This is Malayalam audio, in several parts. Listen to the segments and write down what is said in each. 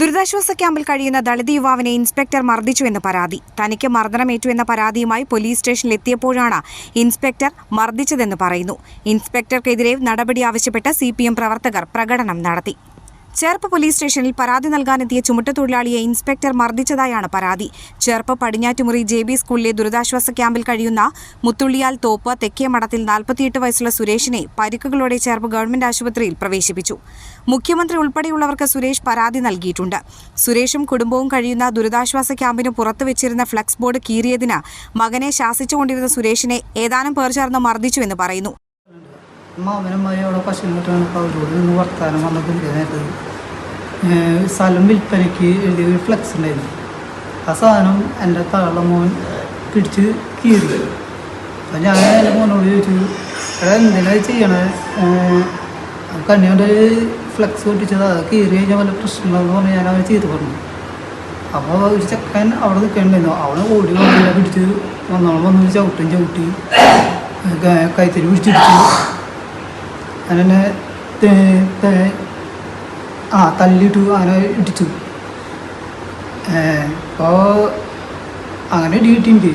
ദുരിതാശ്വാസ ക്യാമ്പിൽ കഴിയുന്ന ദളിത് യുവാവിനെ ഇൻസ്പെക്ടർ മർദ്ദിച്ചു മർദ്ദിച്ചുവെന്ന് പരാതി. തനിക്ക് മർദ്ദനമേറ്റു എന്ന പരാതിയുമായി പോലീസ് സ്റ്റേഷനിൽ എത്തിയപ്പോഴാണ് ഇൻസ്പെക്ടർ മർദ്ദിച്ചതെന്ന് പറയുന്നു. ഇൻസ്പെക്ടർക്കെതിരെ നടപടി ആവശ്യപ്പെട്ട് സി പ്രവർത്തകർ പ്രകടനം നടത്തി. ചേർപ്പ് പോലീസ് സ്റ്റേഷനിൽ പരാതി നൽകാനെത്തിയ ചുമട്ടുതൊഴിലാളിയെ ഇൻസ്പെക്ടർ മർദ്ദിച്ചതായാണ് പരാതി. ചേർപ്പ് പടിഞ്ഞാറ്റുമുറി ജെ ബി സ്കൂളിലെ ദുരിതാശ്വാസ ക്യാമ്പിൽ കഴിയുന്ന മുത്തുള്ളിയാൽ തോപ്പ് തെക്കേ മഠത്തിൽ നാൽപ്പത്തിയെട്ട് വയസ്സുള്ള സുരേഷിനെ പരിക്കുകളോടെ ചേർപ്പ് ഗവൺമെന്റ് ആശുപത്രിയിൽ പ്രവേശിപ്പിച്ചു. മുഖ്യമന്ത്രി ഉൾപ്പെടെയുള്ളവർക്ക് സുരേഷ് പരാതി നൽകിയിട്ടുണ്ട്. സുരേഷും കുടുംബവും കഴിയുന്ന ദുരിതാശ്വാസ ക്യാമ്പിന് പുറത്തു വെച്ചിരുന്ന ഫ്ലക്സ് ബോർഡ് കീറിയതിന് മകനെ ശാസിച്ചുകൊണ്ടിരുന്ന സുരേഷിനെ ഏതാനും പേർ ചേർന്ന് മർദ്ദിച്ചുവെന്ന് പറയുന്നു. മാമനമ്മായി അവിടെ പശുവിട്ടാണ് അപ്പോൾ അവരോട് നിന്ന് വർത്താനം വന്നതിന്റെ നേരത്തത് സ്ഥലം വിൽപ്പനയ്ക്ക് എഴുതിയ ഒരു ഫ്ലെക്സ് ഉണ്ടായിരുന്നു. ആ സാധനം എന്റെ താഴെ മോൻ പിടിച്ച് കീറി. അപ്പം ഞാൻ എന്റെ മോനോട് ചോദിച്ചു എടാ എന്തിനാ ചെയ്യണേ? കണ്ണിയോന്റെ ഫ്ലെക്സ് പൊട്ടിച്ചത് അത് കീറി കഴിഞ്ഞാൽ വല്ല പ്രശ്നമുണ്ടെന്ന് പറഞ്ഞ് ഞാൻ അവനെ ചെയ്ത് പറഞ്ഞു. അപ്പോൾ ഒരു ചെക്കൻ അവിടെ നിൽക്കണ്ടായിരുന്നു അവിടെ ഓടി വന്നില്ല പിടിച്ച് വന്നോളം വന്നൊരു ചവിട്ടും ചവിട്ടി കൈത്തരി പിടിച്ചിടിച്ചു അങ്ങനെ ആ തല്ലിട്ടു അങ്ങനെ ഇടിച്ചു. അപ്പോൾ അങ്ങനെ ഇടിയിട്ടുണ്ട്.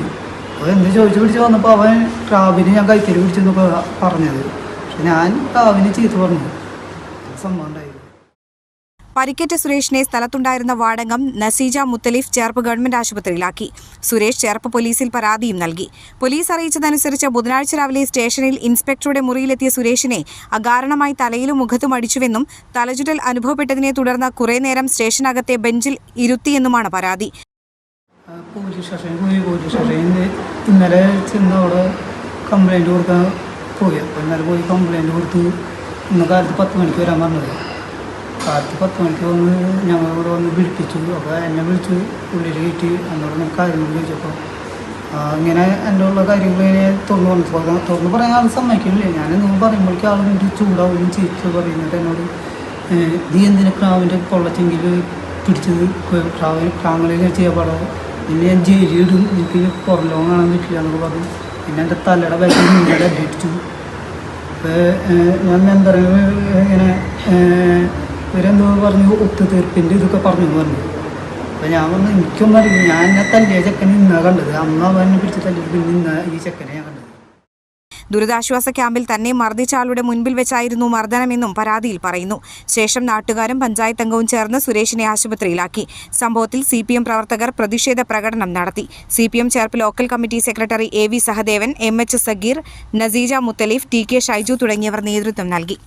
അപ്പോൾ എന്ത് ചോദിച്ചു പിടിച്ച് വന്നപ്പോൾ അവൻ ക്രാബിന് ഞാൻ കൈത്തരി പിടിച്ചെന്നൊക്കെ പറഞ്ഞത്. പക്ഷെ ഞാൻ ക്രാബിന് ചീത്ത പറഞ്ഞു. സംഭവം ഉണ്ടായത് പരിക്കേറ്റ സുരേഷിനെ സ്ഥലത്തുണ്ടായിരുന്ന വാടകം നസീജ മുത്തലിഫ് ചേർപ്പ് ഗവൺമെന്റ് ആശുപത്രിയിലാക്കി. സുരേഷ് ചേർപ്പ് പോലീസിൽ പരാതിയും നൽകി. പോലീസ് അറിയിച്ചതനുസരിച്ച് ബുധനാഴ്ച രാവിലെ സ്റ്റേഷനിൽ ഇൻസ്പെക്ടറുടെ മുറിയിലെത്തിയ സുരേഷിനെ അകാരണമായി തലയിലും മുഖത്തും അടിച്ചുവെന്നും തലചുറ്റൽ അനുഭവപ്പെട്ടതിനെ തുടർന്ന് കുറേ നേരം സ്റ്റേഷനകത്തെ ബെഞ്ചിൽ ഇരുത്തിയെന്നുമാണ് പരാതി. പോലീസ് കംപ്ലൈന്റ് കൊടുക്കാൻ പോയി. അപ്പോൾ ഇന്നലെ പോയി കംപ്ലൈന്റ് കൊടുത്ത് ഇന്ന് കാലത്ത് പത്ത് മണിക്ക് വരാൻ പറഞ്ഞത്. കാലത്ത് പത്ത് മണിക്ക് വന്ന് ഞങ്ങളിവിടെ വന്ന് വിളിപ്പിച്ചു. അപ്പോൾ എന്നെ വിളിച്ച്. ഉള്ളിൽ കയറ്റി എന്നോട് ഇങ്ങനെ കാര്യങ്ങൾ ചോദിച്ചപ്പോൾ അങ്ങനെ ഇങ്ങനെ എന്റെ ഉള്ള കാര്യങ്ങൾ ഇങ്ങനെ തുറന്നു പറഞ്ഞു തുറന്ന് പറയാൻ ആൾ സമ്മതിക്കുന്നില്ല. ഞാൻ നിങ്ങൾ പറയുമ്പോഴേക്കും ആൾ വീട്ടിൽ ചൂടാവുകയും ചീത്ത പറയുന്നത് എന്നോട് നീ എന്തിന് ക്രാവിന്റെ പൊള്ളച്ചെങ്കിൽ പിടിച്ചത്? ക്രാവ് ക്രാങ്ങളിങ്ങനെ ചെയ്യാൻ പാടാവും പിന്നെ ഞാൻ ജയിലിടും എനിക്ക് പുറം ലോകം കാണാൻ പറ്റില്ല എന്നൊക്കെ പറഞ്ഞു. പിന്നെ എന്റെ തലയുടെ ബാക്കിൽ നിങ്ങളുടെ അടിച്ചു. അപ്പോൾ ഞാൻ മെമ്പറിന് ഇങ്ങനെ ഏഹ്, ഇവരെന്തോ പറഞ്ഞു ഒത്തുതീർപ്പിന്റെ ഇതൊക്കെ പറഞ്ഞു പറഞ്ഞു. അപ്പം ഞാൻ പറഞ്ഞു എനിക്കൊന്നും അറിയില്ല. ഞാൻ എന്നെ തല്ലിയ ചെക്കനെ ഇന്നാ കണ്ടത്. അമ്മ അവനെ പിടിച്ച് തല്ലി പിന്നെ ഇന്ന ഈ ചെക്കനെ ഞാൻ കണ്ടത്. ദുരിതാശ്വാസ ക്യാമ്പിൽ തന്നെ മർദ്ദിച്ച ആളുടെ മുൻപിൽ വെച്ചായിരുന്നു മർദ്ദനമെന്നും പരാതിയിൽ പറയുന്നു. ശേഷം നാട്ടുകാരും പഞ്ചായത്ത് അംഗവും ചേർന്ന് സുരേഷിനെ ആശുപത്രിയിലാക്കി. സംഭവത്തിൽ സി പി എം പ്രവർത്തകർ പ്രതിഷേധ പ്രകടനം നടത്തി. C P M Cherpu local committee secretary A V Sahadevan M H Sageer Naseeja Muthalif T K Shaiju തുടങ്ങിയവർ നേതൃത്വം നൽകി.